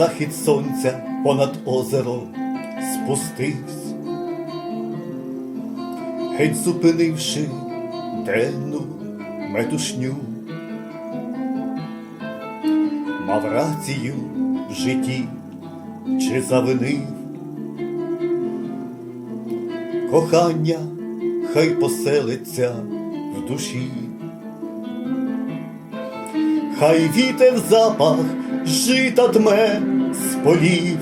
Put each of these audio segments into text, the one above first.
захід сонця понад озеро спустився, геть зупинивши денну метушню, мав рацію в житті чи завинив, кохання хай поселиться в душі. Хай вітер запах жита дме полів,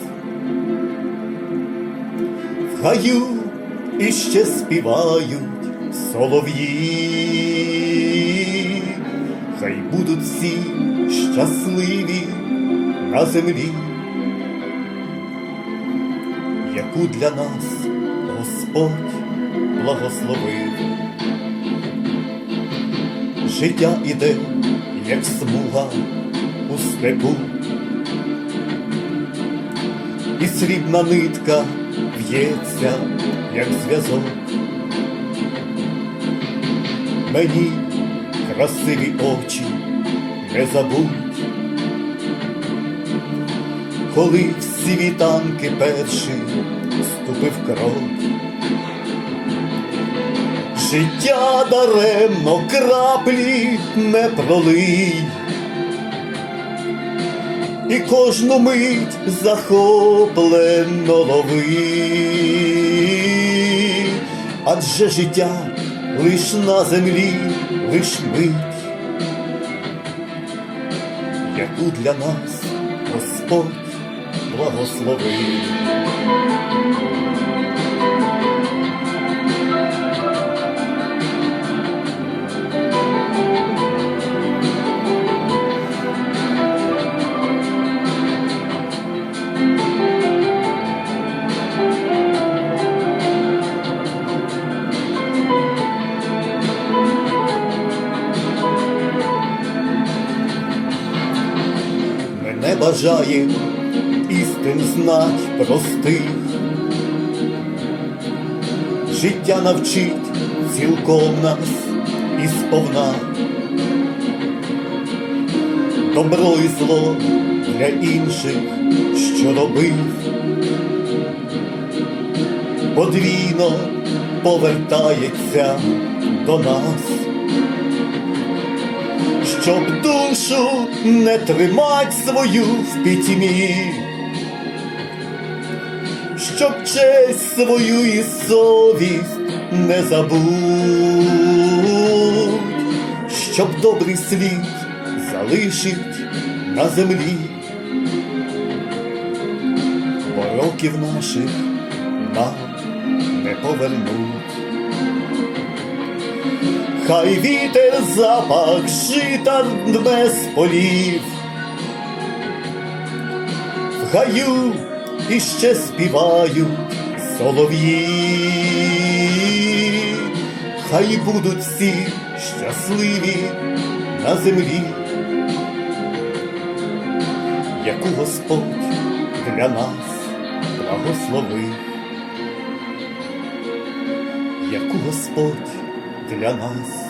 в гаю іще співають солов'ї, хай будуть всі щасливі на землі, яку для нас Господь благословив. Життя іде, як смуга у степу, і срібна нитка в'ється, як зв'язок. Мені красиві очі не забудь, коли в світанки перший ступив крок. Життя даремно краплі не пролий, і кожну мить захоплено лови, адже життя лиш на землі, лиш мить, яку для нас Господь благословив. Мене бажає істин знать простих, життя навчить цілком нас і сповна, добро і зло для інших, що робив, подвійно повертається до нас щоб душу не тримать свою в пітьмі, щоб честь свою і совість не забудь, щоб добрий слід залишить на землі, бо років наших нам не повернуть. Хай вітер запах жита дме з полів, в гаю іще співають солов'ї, хай будуть всі щасливі на землі, яку Господь для нас благословив, яку Господь для нас